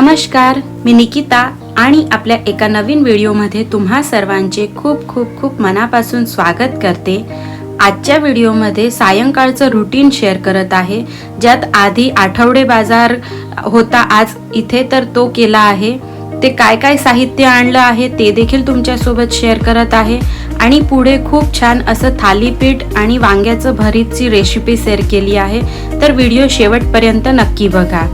नमस्कार मी निकिता आणि आपल्या एका नवीन व्हिडिओमध्ये तुम्हा सर्वांचे खूप खूप खूप मनापासून स्वागत करते. आजच्या व्हिडिओमध्ये सायंकाळचं रुटीन शेअर करत आहे. ज्यात आधी आठवडे बाजार होता आज इथे तर तो केला आहे. ते काय काय साहित्य आणलं आहे ते देखील तुमच्यासोबत शेअर करत आहे. आणि पुढे खूप छान असं थालीपीठ आणि वांग्याचं भरीतची रेसिपी शेअर केली आहे. तर व्हिडिओ शेवटपर्यंत नक्की बघा.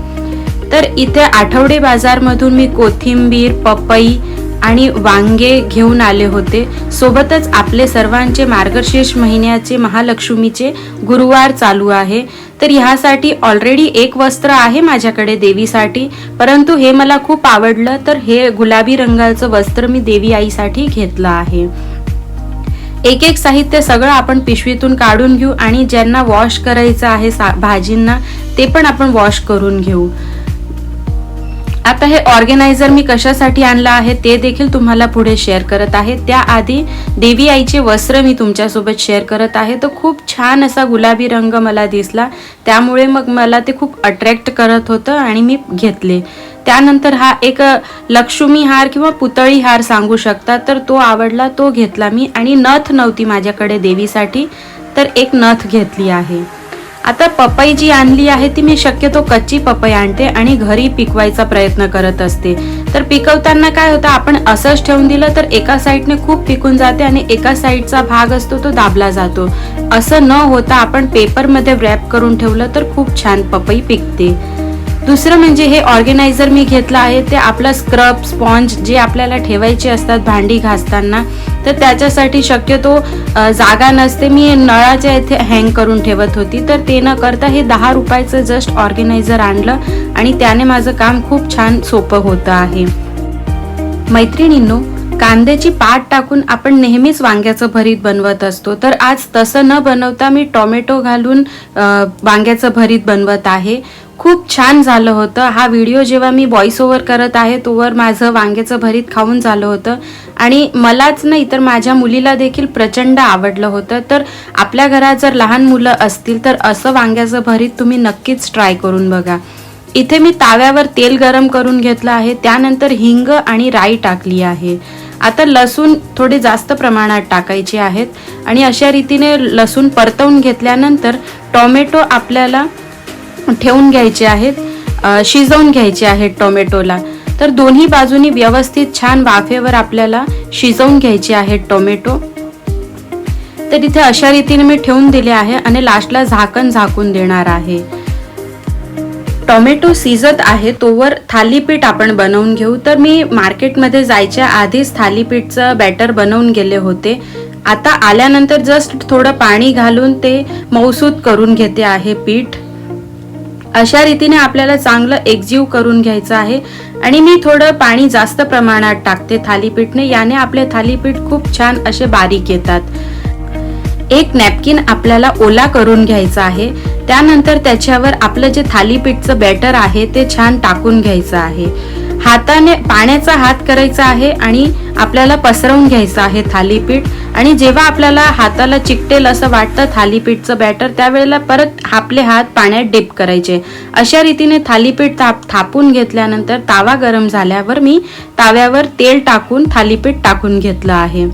तर इथे आठवडे बाजारमधून मी कोथिंबीर पपई आणि वांगे घेऊन आले होते. सोबतच आपले सर्वांचे मार्गशीर्ष महिन्याचे महालक्ष्मीचे गुरुवार चालू आहे. तर ह्यासाठी ऑलरेडी एक वस्त्र आहे माझ्याकडे देवीसाठी. परंतु हे मला खूप आवडलं तर हे गुलाबी रंगाचं वस्त्र मी देवी आईसाठी घेतलं आहे. एक एक साहित्य सगळं आपण पिशवीतून काढून घेऊ आणि ज्यांना वॉश करायचं आहे सा भाजींना ते पण आपण वॉश करून घेऊ. आता हे ऑर्गनायझर मी कशासाठी आणलं आहे ते देखील तुम्हाला पुढे शेअर करत आहे. त्याआधी देवी आईचे वस्त्र मी तुमच्यासोबत शेअर करत आहे. तर खूप छान असा गुलाबी रंग मला दिसला. त्यामुळे मग मला ते खूप अट्रॅक्ट करत होतं आणि मी घेतले. त्यानंतर हा एक लक्ष्मी हार किंवा पुतळी हार सांगू शकता. तर तो आवडला तो घेतला मी. आणि नथ नव्हती माझ्याकडे देवीसाठी. तर एक नथ घेतली आहे. आता पपई जी आणली आहे ती मी शक्यतो कच्ची पपई आणते आणि घरी पिकवायचा प्रयत्न करत असते. तर पिकवताना काय होतं आपण असंच ठेवून दिलं तर एका साईडने खूप पिकून जाते आणि एका साईडचा भाग असतो तो दाबला जातो. असं न होता आपण पेपरमध्ये रॅप करून ठेवलं तर खूप छान पपई पिकते. दुसरं म्हणजे हे ऑर्गनायझर मी घेतलं आहे ते आपलं स्क्रब स्पॉन्ज जे आपल्याला ठेवायचे असतात भांडी घासताना तर त्याच्यासाठी शक्यतो जागा नसते. मी नळाच्या इथे हँग करून ठेवत होती. तर ते न करता हे दहा रुपयाचं जस्ट ऑर्गनायझर आणलं आणि त्याने माझं काम खूप छान सोपं होतं आहे. मैत्रिणींनो कांद्याची पाट टाकून आपण नेहमीच वांग्याचं भरीत बनवत असतो. तर आज तसं न बनवता मी टोमॅटो घालून वांग्याचं भरीत बनवत आहे. खूप छान झालं होतं. हा व्हिडिओ जेव्हा मी व्हॉइस ओव्हर करत आहे तोवर माझं वांग्याचं भरीत खाऊन झालं होतं. आणि मलाच नाही तर माझ्या मुलीला देखील प्रचंड आवडलं होतं. तर आपल्या घरात जर लहान मुलं असतील तर असं वांग्याचं भरीत तुम्ही नक्कीच ट्राय करून बघा. इथे मी ताव्यावर तेल गरम करून घेतलं आहे. त्यानंतर हिंग आणि राई टाकली आहे. आता लसूण थोडे जास्त प्रमाणात टाकायचे आहेत. आणि अशा रीतीने लसूण परतवून घेतल्यानंतर टोमॅटो आपल्याला ठेवून घ्यायचे आहेत शिजवून घ्यायचे आहेत टोमॅटोला. तर दोन्ही बाजूनी व्यवस्थित छान वाफेवर आपल्याला शिजवून घ्यायचे आहेत टोमॅटो. तर इथे अशा रीतीने मी ठेवून दिले आहे आणि लास्टला झाकण झाकून देणार आहे. टोमॅटो शिजत आहे तोवर थालीपीठ आपण बनवून घेऊ. तर मी मार्केटमध्ये जायच्या आधीच थालीपीठचं बॅटर बनवून गेले होते. आता आल्यानंतर जस्ट थोडं पाणी घालून ते मौसूद करून घेते आहे पीठ. अशा रीतीने आपल्याला चांगलं एकजीव करून घ्यायचं आहे. आणि मी थोडं पाणी जास्त प्रमाणात टाकते थालीपीठने. याने आपले थालीपीठ खूप छान असे बारीक येतात. एक नॅपकिन आपल्याला ओला करून घ्यायचा आहे. त्यानंतर त्याच्यावर आपलं जे थालीपीठचं बॅटर आहे ते छान टाकून घ्यायचं आहे. हाताने पाण्याचा हात करायचा आहे आणि आपल्याला पसरवून घ्यायचं आहे थालीपीठ. आणि जेव्हा आपल्याला हाताला चिकटेल असं वाटतं थालीपीठचं बॅटर त्यावेळेला परत आपले हात पाण्यात डिप करायचे. अशा रीतीने थालीपीठ थाप थापून घेतल्यानंतर तावा गरम झाल्यावर मी ताव्यावर तेल टाकून थालीपीठ टाकून घेतलं आहे.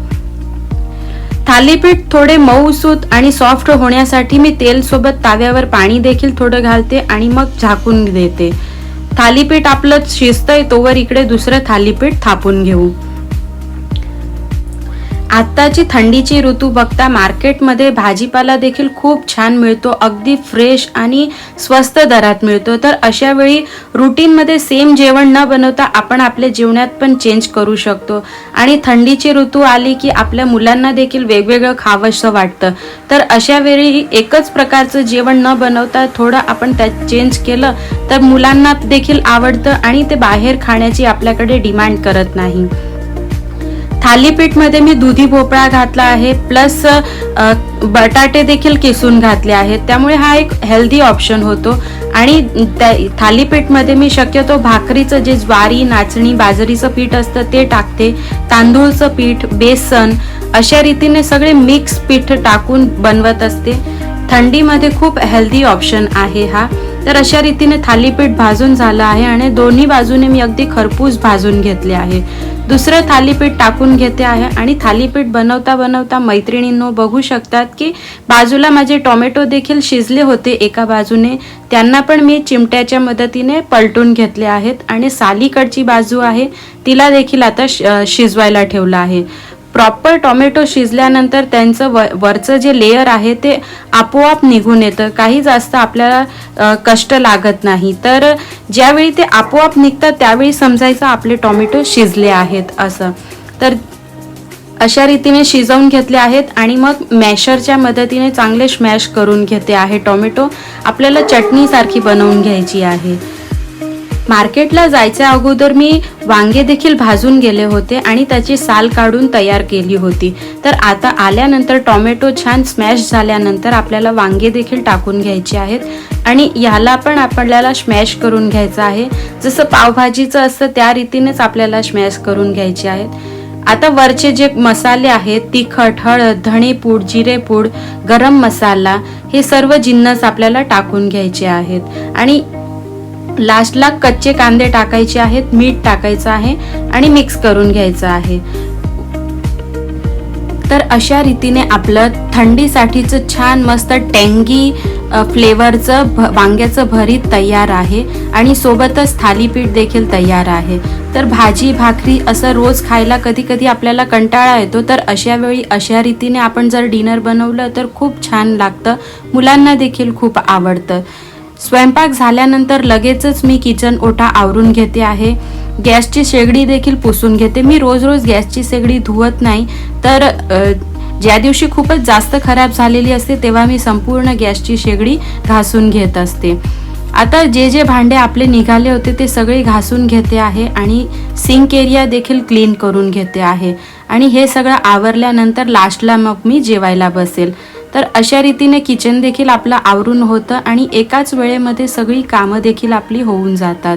थालीपीठ थोडे मऊसूत आणि सॉफ्ट होण्यासाठी मी तेल सोबत ताव्यावर पाणी देखील थोडं घालते आणि मग झाकून देते. थालीपीठ आपलं शिजतंय तोवर इकडे दुसरं थालीपीठ थापून घेऊ. आत्ताची थंडीची ऋतू बघता मार्केटमध्ये भाजीपाला देखील खूप छान मिळतो अगदी फ्रेश आणि स्वस्त दरात मिळतो. तर अशा वेळी रुटीनमध्ये सेम जेवण न बनवता आपण आपल्या जीवनात पण चेंज करू शकतो. आणि थंडीची ऋतू आली की आपल्या मुलांना देखील वेगवेगळं खावंसं वाटतं. तर अशा वेळी एकच प्रकारचं जेवण न बनवता थोडं आपण त्यात चेंज केलं तर मुलांना देखील आवडतं आणि ते बाहेर खाण्याची आपल्याकडे डिमांड करत नाही. थालीपीठमध्ये मी दुधी भोपळा घातला आहे प्लस बटाटे देखील किसून घातले आहेत. त्यामुळे हा एक हेल्दी ऑप्शन होतो. आणि त्या थालीपीठमध्ये मी शक्यतो भाकरीचं जे ज्वारी नाचणी बाजरीचं पीठ असतं ते टाकते. तांदूळचं पीठ बेसन अशा रीतीने सगळे मिक्स पीठ टाकून बनवत असते. थंडीमध्ये खूप हेल्दी ऑप्शन आहे हा. तर अशा रीतीने थालीपीठ भाजून झालं आहे आणि दोन्ही बाजूने मी अगदी खरपूस भाजून घेतले आहे. दुसरं थालीपीठ टाकून घेते आहे आणि थालीपीठ बनवता बनवता मैत्रिणींनो बघू शकतात की बाजूला माझे टोमॅटो देखील शिजले होते एका बाजूने. त्यांना पण मी चिमट्याच्या मदतीने पलटून घेतले आहेत आणि सालीकडची बाजू आहे तिला देखील आता श- शिजवायला ठेवलं आहे. प्रॉपर टोमॅटो शिजल्यानंतर त्यांचं व वरचं जे लेयर आहे ते आपोआप निघून येतं. काही जास्त आपल्याला कष्ट लागत नाही. तर ज्यावेळी ते आपोआप निघतात त्यावेळी समजायचं आपले टॉमॅटो शिजले आहेत असं. तर अशा रीतीने शिजवून घेतले आहेत आणि मग मॅशरच्या मदतीने चांगले स्मॅश करून घेते आहे टॉमॅटो आपल्याला चटणीसारखी बनवून घ्यायची आहे. मार्केटला जायच्या अगोदर मी वांगे देखील भाजून गेले होते आणि त्याची साल काढून तयार केली होती. तर आता आल्यानंतर टोमॅटो छान स्मॅश झाल्यानंतर आपल्याला वांगे देखील टाकून घ्यायचे आहेत. आणि ह्याला पण आपल्याला स्मॅश करून घ्यायचं आहे. जसं पावभाजीचं असतं त्या रीतीनेच आपल्याला स्मॅश करून घ्यायचे आहेत. आता वरचे जे मसाले आहेत तिखट हळद धणेपूड जिरेपूड गरम मसाला हे सर्व जिन्नस आपल्याला टाकून घ्यायचे आहेत. आणि लास्टला कच्चे कांदे टाकायचे आहेत मीठ टाकायचं आहे आणि मिक्स करून घ्यायचं आहे. तर अशा रीतीने आपलं थंडीसाठीचं छान मस्त टेंगी फ्लेवरचं भ वांग्याचं भरीत तयार आहे आणि सोबतच थालीपीठ देखील तयार आहे. तर भाजी भाकरी असं रोज खायला कधी कधी आपल्याला कंटाळा येतो तर अशा वेळी अशा रीतीने आपण जर डिनर बनवलं तर खूप छान लागतं. मुलांना देखील खूप आवडतं. स्वयंपाक झाल्यानंतर लगेचच मी किचन ओटा आवरून घेते आहे. गॅसची शेगडी देखील पुसून घेते. मी रोज रोज गॅसची शेगडी धुवत नाही. तर ज्या दिवशी खूपच जास्त खराब झालेली असते तेव्हा मी संपूर्ण गॅसची शेगडी घासून घेत असते. आता जे जे भांडे आपले निघाले होते ते सगळे घासून घेते आहे आणि सिंक एरिया देखील क्लीन करून घेते आहे. आणि हे सगळं आवरल्यानंतर लास्टला मग मी जेवायला बसेल. तर अशा रीतीने किचन देखील आपलं आवरून होतं आणि एकाच वेळेमध्ये सगळी कामं देखील आपली होऊन जातात.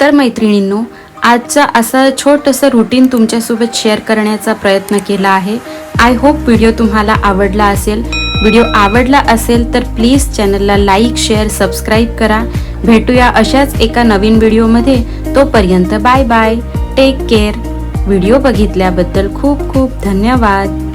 तर मैत्रिणींनो आजचं असं छोटंसं रुटीन तुमच्यासोबत शेअर करण्याचा प्रयत्न केला आहे. आय होप व्हिडिओ तुम्हाला आवडला असेल. व्हिडिओ आवडला असेल तर प्लीज चॅनलला लाईक शेअर सबस्क्राईब करा. भेटूया अशाच एका नवीन व्हिडिओमध्ये तोपर्यंत bye bye take care video बघितल्याबद्दल खूप खूप धन्यवाद.